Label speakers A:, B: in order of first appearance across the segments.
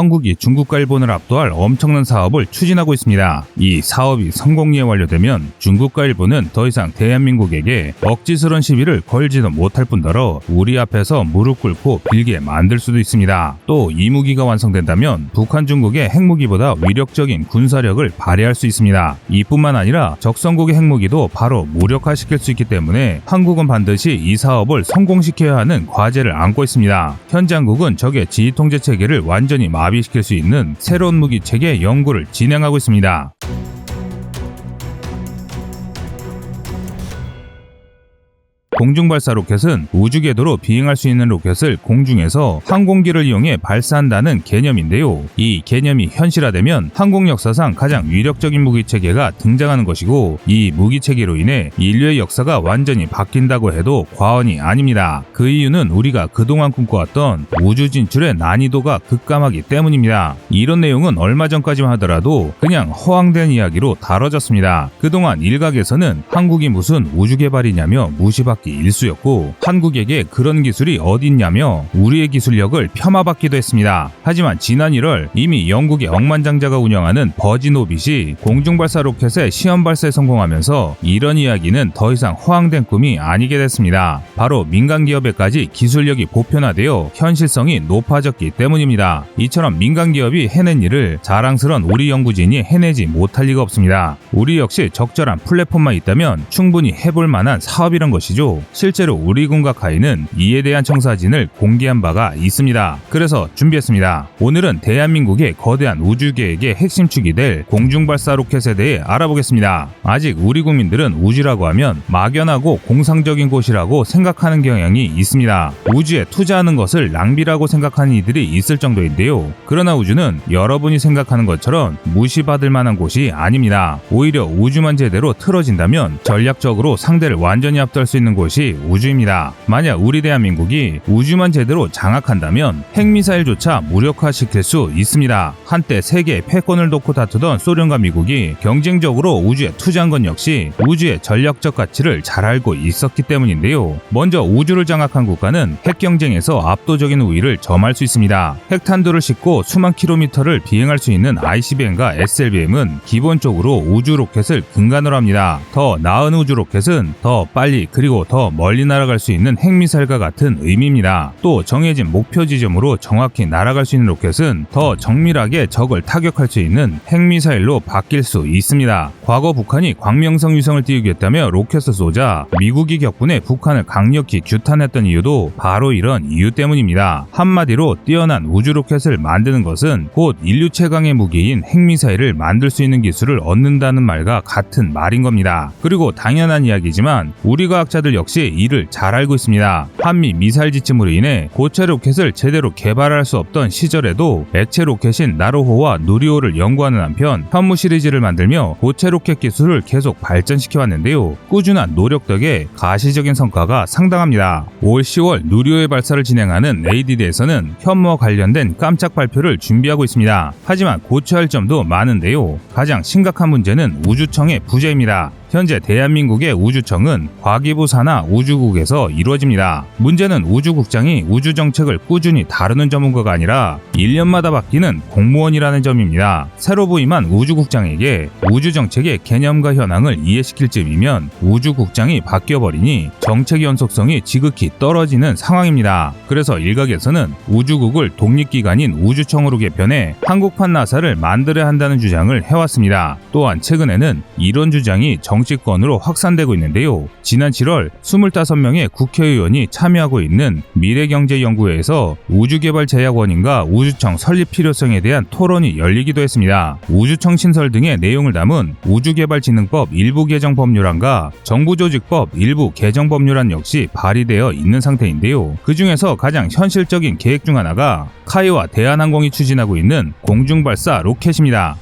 A: 한국이 중국과 일본을 압도할 엄청난 사업을 추진하고 있습니다. 이 사업이 성공리에 완료되면 중국과 일본은 더 이상 대한민국에게 억지스런 시비를 걸지도 못할 뿐더러 우리 앞에서 무릎 꿇고 빌게 만들 수도 있습니다. 또 이 무기가 완성된다면 북한 중국의 핵무기보다 위력적인 군사력을 발휘할 수 있습니다. 이뿐만 아니라 적성국의 핵무기도 바로 무력화시킬 수 있기 때문에 한국은 반드시 이 사업을 성공시켜야 하는 과제를 안고 있습니다. 현재 한국은 적의 지휘 통제 체계를 완전히 마 비시킬 수 있는 새로운 무기 체계 연구를 진행하고 있습니다. 공중발사 로켓은 우주 궤도로 비행할 수 있는 로켓을 공중에서 항공기를 이용해 발사한다는 개념인데요. 이 개념이 현실화되면 항공 역사상 가장 위력적인 무기 체계가 등장하는 것이고 이 무기 체계로 인해 인류의 역사가 완전히 바뀐다고 해도 과언이 아닙니다. 그 이유는 우리가 그동안 꿈꿔왔던 우주 진출의 난이도가 급감하기 때문입니다. 이런 내용은 얼마 전까지만 하더라도 그냥 허황된 이야기로 다뤄졌습니다. 그동안 일각에서는 한국이 무슨 우주 개발이냐며 무시받기 일쑤였고 한국에게 그런 기술이 어딨냐며 우리의 기술력을 폄하받기도 했습니다. 하지만 지난 1월 이미 영국의 억만장자가 운영하는 버진 오빗이 공중발사 로켓의 시험 발사에 성공하면서 이런 이야기는 더 이상 허황된 꿈이 아니게 됐습니다. 바로 민간 기업에까지 기술력이 보편화되어 현실성이 높아졌기 때문입니다. 이처럼 민간 기업이 해낸 일을 자랑스런 우리 연구진이 해내지 못할 리가 없습니다. 우리 역시 적절한 플랫폼만 있다면 충분히 해볼 만한 사업이란 것이죠. 실제로 우리 군과 카이는 이에 대한 청사진을 공개한 바가 있습니다. 그래서 준비했습니다. 오늘은 대한민국의 거대한 우주계획의 핵심 축이 될 공중발사 로켓에 대해 알아보겠습니다. 아직 우리 국민들은 우주라고 하면 막연하고 공상적인 곳이라고 생각하는 경향이 있습니다. 우주에 투자하는 것을 낭비라고 생각하는 이들이 있을 정도인데요. 그러나 우주는 여러분이 생각하는 것처럼 무시받을 만한 곳이 아닙니다. 오히려 우주만 제대로 틀어진다면 전략적으로 상대를 완전히 압도할 수 있는 곳이 우주입니다. 만약 우리 대한민국이 우주만 제대로 장악한다면 핵미사일조차 무력화시킬 수 있습니다. 한때 세계 패권을 놓고 다투던 소련과 미국이 경쟁적으로 우주에 투자한 건 역시 우주의 전략적 가치를 잘 알고 있었기 때문인데요. 먼저 우주를 장악한 국가는 핵 경쟁에서 압도적인 우위를 점할 수 있습니다. 핵탄두를 싣고 수만 킬로미터를 비행할 수 있는 ICBM과 SLBM은 기본적으로 우주 로켓을 근간으로 합니다. 더 나은 우주 로켓은 더 빨리 그리고 더 멀리 날아갈 수 있는 핵미사일과 같은 의미입니다. 또 정해진 목표 지점으로 정확히 날아갈 수 있는 로켓은 더 정밀하게 적을 타격할 수 있는 핵미사일로 바뀔 수 있습니다. 과거 북한이 광명성 위성을 띄우겠다며 로켓을 쏘자 미국이 격분해 북한을 강력히 규탄했던 이유도 바로 이런 이유 때문입니다. 한마디로 뛰어난 우주 로켓을 만드는 것은 곧 인류 최강의 무기인 핵미사일을 만들 수 있는 기술을 얻는다는 말과 같은 말인 겁니다. 그리고 당연한 이야기지만 우리 과학자들 역시 이를 잘 알고 있습니다. 한미 미사일 지침으로 인해 고체 로켓을 제대로 개발할 수 없던 시절에도 액체 로켓인 나로호와 누리호를 연구하는 한편 현무 시리즈를 만들며 고체 로켓 기술을 계속 발전시켜 왔는데요. 꾸준한 노력 덕에 가시적인 성과가 상당합니다. 올 10월 누리호의 발사를 진행하는 ADD에서는 현무와 관련된 깜짝 발표를 준비하고 있습니다. 하지만 고쳐야 할 점도 많은데요. 가장 심각한 문제는 우주청의 부재입니다. 현재 대한민국의 우주청은 과기부 산하 우주국에서 이루어집니다. 문제는 우주국장이 우주정책을 꾸준히 다루는 전문가가 아니라 1년마다 바뀌는 공무원이라는 점입니다. 새로 부임한 우주국장에게 우주정책의 개념과 현황을 이해시킬 쯤이면 우주국장이 바뀌어버리니 정책 연속성이 지극히 떨어지는 상황입니다. 그래서 일각에서는 우주국을 독립기관인 우주청으로 개편해 한국판 나사를 만들어야 한다는 주장을 해왔습니다. 또한 최근에는 이런 주장이 정 정치권으로 확산되고 있는데요. 지난 7월 25명의 국회의원이 참여하고 있는 미래경제연구회에서 우주개발제약원인가 우주청 설립 필요성에 대한 토론이 열리기도 했습니다. 우주청 신설 등의 내용을 담은 우주개발진흥법 일부 개정 법률안과 정부조직법 일부 개정 법률안 역시 발의되어 있는 상태인데요. 그 중에서 가장 현실적인 계획 중 하나가 카이와 대한항공이 추진하고 있는 공중발사 로켓입니다.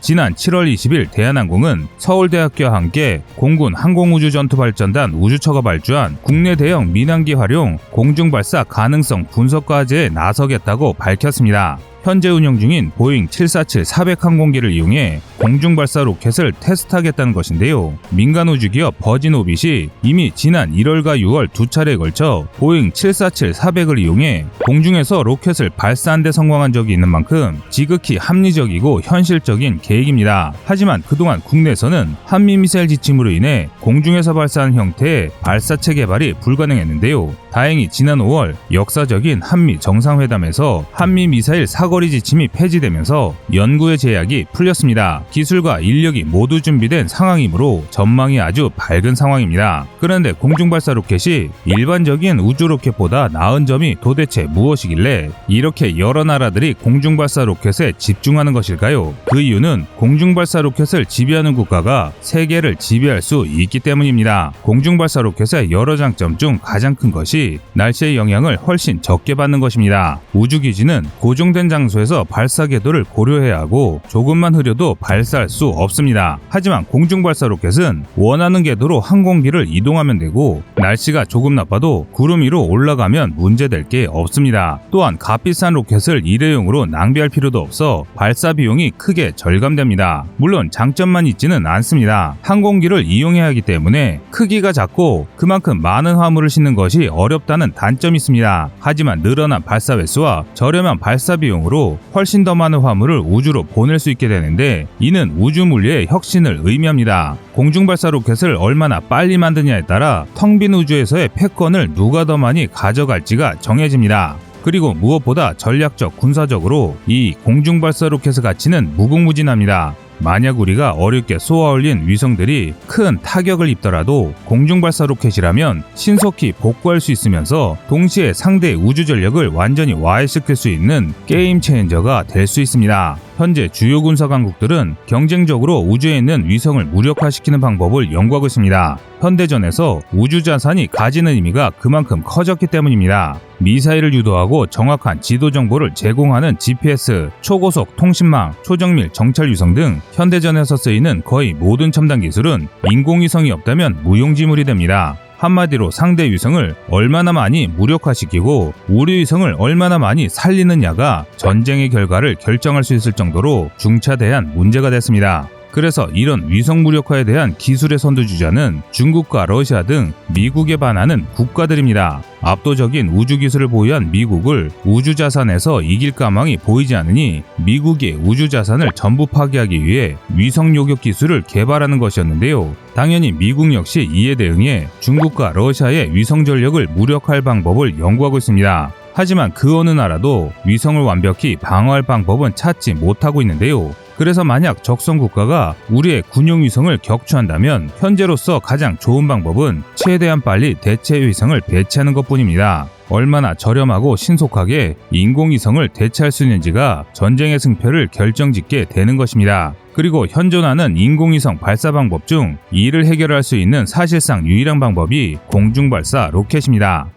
A: 지난 7월 20일 대한항공은 서울대학교와 함께 공군 항공우주전투발전단 우주처가 발주한 국내 대형 민항기 활용 공중발사 가능성 분석 과제에 나서겠다고 밝혔습니다. 현재 운영 중인 보잉 747-400 항공기를 이용해 공중 발사 로켓을 테스트하겠다는 것인데요. 민간 우주 기업 버진 오빗이 이미 지난 1월과 6월 두 차례에 걸쳐 보잉 747-400을 이용해 공중에서 로켓을 발사한 데 성공한 적이 있는 만큼 지극히 합리적이고 현실적인 계획입니다. 하지만 그동안 국내에서는 한미 미사일 지침으로 인해 공중에서 발사하는 형태의 발사체 개발이 불가능했는데요. 다행히 지난 5월 역사적인 한미 정상회담에서 한미 미사일 사거리 지침이 폐지되면서 연구의 제약이 풀렸습니다. 기술과 인력이 모두 준비된 상황이므로 전망이 아주 밝은 상황입니다. 그런데 공중발사 로켓이 일반적인 우주 로켓보다 나은 점이 도대체 무엇이길래 이렇게 여러 나라들이 공중발사 로켓에 집중하는 것일까요? 그 이유는 공중발사 로켓을 지배하는 국가가 세계를 지배할 수 있기 때문입니다. 공중발사 로켓의 여러 장점 중 가장 큰 것이 날씨의 영향을 훨씬 적게 받는 것입니다. 우주기지는 고정된 장소 에서 발사 궤도를 고려해야 하고 조금만 흐려도 발사할 수 없습니다. 하지만 공중 발사 로켓은 원하는 궤도로 항공기를 이동하면 되고 날씨가 조금 나빠도 구름 위로 올라가면 문제될 게 없습니다. 또한 값비싼 로켓을 일회용으로 낭비할 필요도 없어 발사 비용이 크게 절감됩니다. 물론 장점만 있지는 않습니다. 항공기를 이용해야 하기 때문에 크기가 작고 그만큼 많은 화물을 싣는 것이 어렵다는 단점이 있습니다. 하지만 늘어난 발사 횟수와 저렴한 발사 비용으로 훨씬 더 많은 화물을 우주로 보낼 수 있게 되는데 이는 우주 물리의 혁신을 의미합니다. 공중 발사 로켓을 얼마나 빨리 만드냐에 따라 텅 빈 우주에서의 패권을 누가 더 많이 가져갈지가 정해집니다. 그리고 무엇보다 전략적 군사적으로 이 공중 발사 로켓의 가치는 무궁무진합니다. 만약 우리가 어렵게 쏘아 올린 위성들이 큰 타격을 입더라도 공중 발사 로켓이라면 신속히 복구할 수 있으면서 동시에 상대의 우주 전력을 완전히 와해시킬 수 있는 게임 체인저가 될 수 있습니다. 현재 주요 군사 강국들은 경쟁적으로 우주에 있는 위성을 무력화시키는 방법을 연구하고 있습니다. 현대전에서 우주 자산이 가지는 의미가 그만큼 커졌기 때문입니다. 미사일을 유도하고 정확한 지도 정보를 제공하는 GPS, 초고속 통신망, 초정밀 정찰 위성 등 현대전에서 쓰이는 거의 모든 첨단 기술은 인공위성이 없다면 무용지물이 됩니다. 한마디로 상대 위성을 얼마나 많이 무력화시키고 우리 위성을 얼마나 많이 살리느냐가 전쟁의 결과를 결정할 수 있을 정도로 중차대한 문제가 됐습니다. 그래서 이런 위성 무력화에 대한 기술의 선두주자는 중국과 러시아 등 미국에 반하는 국가들입니다. 압도적인 우주 기술을 보유한 미국을 우주 자산에서 이길 까망이 보이지 않으니 미국의 우주 자산을 전부 파괴하기 위해 위성 요격 기술을 개발하는 것이었는데요. 당연히 미국 역시 이에 대응해 중국과 러시아의 위성 전력을 무력화할 방법을 연구하고 있습니다. 하지만 그 어느 나라도 위성을 완벽히 방어할 방법은 찾지 못하고 있는데요. 그래서 만약 적성 국가가 우리의 군용 위성을 격추한다면 현재로서 가장 좋은 방법은 최대한 빨리 대체 위성을 배치하는 것뿐입니다. 얼마나 저렴하고 신속하게 인공위성을 대체할 수 있는지가 전쟁의 승패를 결정짓게 되는 것입니다. 그리고 현존하는 인공위성 발사 방법 중 이를 해결할 수 있는 사실상 유일한 방법이 공중 발사 로켓입니다.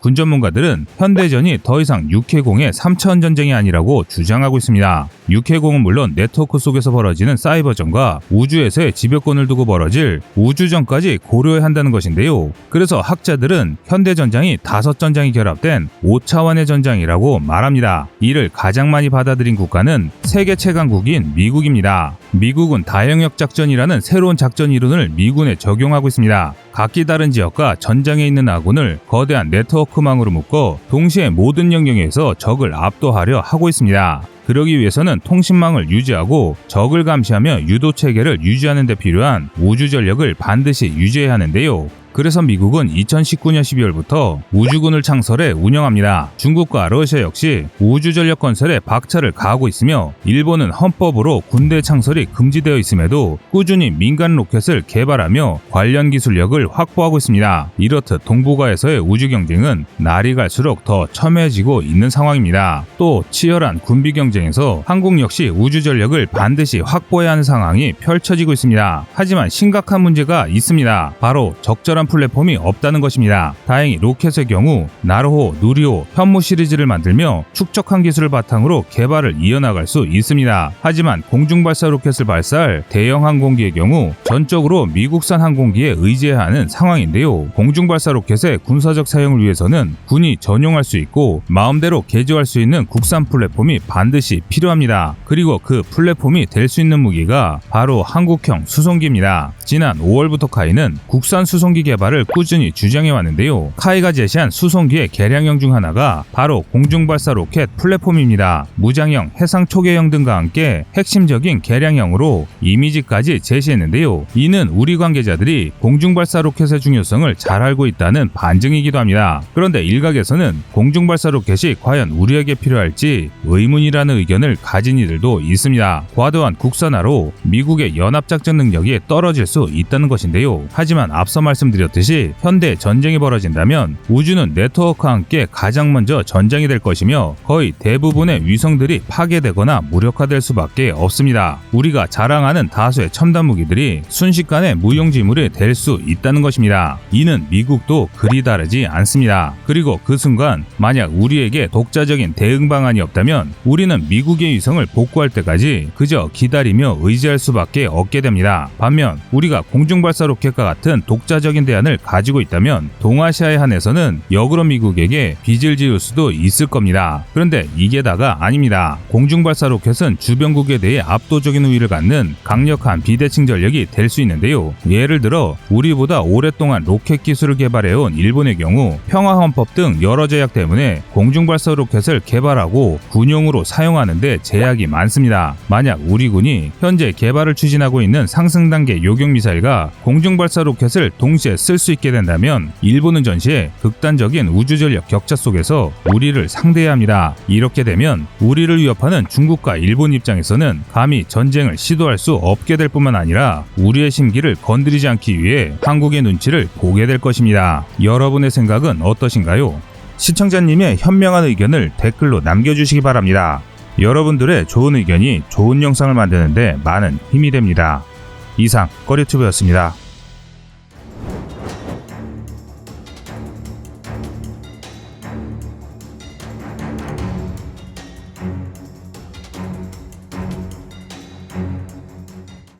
A: 군 전문가들은 현대전이 더 이상 육해공의 3차원 전쟁이 아니라고 주장하고 있습니다. 육해공은 물론 네트워크 속에서 벌어지는 사이버전과 우주에서의 지배권을 두고 벌어질 우주전까지 고려해야 한다는 것인데요. 그래서 학자들은 현대전장이 다섯 전장이 결합된 5차원의 전장이라고 말합니다. 이를 가장 많이 받아들인 국가는 세계 최강국인 미국입니다. 미국은 다영역 작전이라는 새로운 작전 이론을 미군에 적용하고 있습니다. 각기 다른 지역과 전장에 있는 아군을 거대한 네트워크망으로 묶어 동시에 모든 영역에서 적을 압도하려 하고 있습니다. 그러기 위해서는 통신망을 유지하고 적을 감시하며 유도 체계를 유지하는 데 필요한 우주 전력을 반드시 유지해야 하는데요. 그래서 미국은 2019년 12월부터 우주군을 창설해 운영합니다. 중국과 러시아 역시 우주 전력 건설에 박차를 가하고 있으며 일본은 헌법으로 군대 창설이 금지되어 있음에도 꾸준히 민간 로켓을 개발하며 관련 기술력을 확보하고 있습니다. 이렇듯 동북아에서의 우주 경쟁은 날이 갈수록 더 첨예해지고 있는 상황입니다. 또 치열한 군비 경쟁에서 한국 역시 우주 전력을 반드시 확보해야 하는 상황이 펼쳐지고 있습니다. 하지만 심각한 문제가 있습니다. 바로 적절한 특별한 플랫폼이 없다는 것입니다. 다행히 로켓의 경우 나르호, 누리호, 현무 시리즈를 만들며 축적한 기술을 바탕으로 개발을 이어나갈 수 있습니다. 하지만 공중발사 로켓을 발사할 대형 항공기의 경우 전적으로 미국산 항공기에 의지해야 하는 상황인데요. 공중발사 로켓의 군사적 사용을 위해서는 군이 전용할 수 있고 마음대로 개조할 수 있는 국산 플랫폼이 반드시 필요합니다. 그리고 그 플랫폼이 될 수 있는 무기가 바로 한국형 수송기입니다. 지난 5월부터 카이는 국산 수송기 개발을 꾸준히 주장해 왔는데요. 카이가 제시한 수송기의 개량형 중 하나가 바로 공중발사 로켓 플랫폼입니다. 무장형, 해상 초계형 등과 함께 핵심적인 개량형으로 이미지까지 제시했는데요. 이는 우리 관계자들이 공중발사 로켓의 중요성을 잘 알고 있다는 반증이기도 합니다. 그런데 일각에서는 공중발사 로켓이 과연 우리에게 필요할지 의문이라는 의견을 가진 이들도 있습니다. 과도한 국산화로 미국의 연합작전 능력이 떨어질 수 있다는 것인데요. 하지만 앞서 말씀드렸듯이 현대 전쟁이 벌어진다면 우주는 네트워크와 함께 가장 먼저 전장이 될 것이며 거의 대부분의 위성들이 파괴되거나 무력화될 수밖에 없습니다. 우리가 자랑하는 다수의 첨단 무기들이 순식간에 무용지물이 될 수 있다는 것입니다. 이는 미국도 그리 다르지 않습니다. 그리고 그 순간 만약 우리에게 독자적인 대응 방안이 없다면 우리는 미국의 위성을 복구할 때까지 그저 기다리며 의지할 수밖에 없게 됩니다. 반면 우리가 공중발사 로켓과 같은 독자적인 대안을 가지고 있다면 동아시아에 한해서는 역으로 미국에게 빚을 지을 수도 있을 겁니다. 그런데 이게 다가 아닙니다. 공중발사 로켓은 주변국에 대해 압도적인 우위를 갖는 강력한 비대칭 전력이 될 수 있는데요. 예를 들어 우리보다 오랫동안 로켓 기술을 개발해온 일본의 경우 평화헌법 등 여러 제약 때문에 공중발사 로켓을 개발하고 군용으로 사용하는데 제약이 많습니다. 만약 우리 군이 현재 개발을 추진하고 있는 상승 단계 요격 미사일과 공중발사 로켓을 동시에 쓸 수 있게 된다면 일본은 전시에 극단적인 우주 전력 격차 속에서 우리를 상대해야 합니다. 이렇게 되면 우리를 위협하는 중국과 일본 입장에서는 감히 전쟁을 시도할 수 없게 될 뿐만 아니라 우리의 심기를 건드리지 않기 위해 한국의 눈치를 보게 될 것입니다. 여러분의 생각은 어떠신가요? 시청자님의 현명한 의견을 댓글로 남겨주시기 바랍니다. 여러분들의 좋은 의견이 좋은 영상을 만드는데 많은 힘이 됩니다. 이상 꺼리튜브였습니다.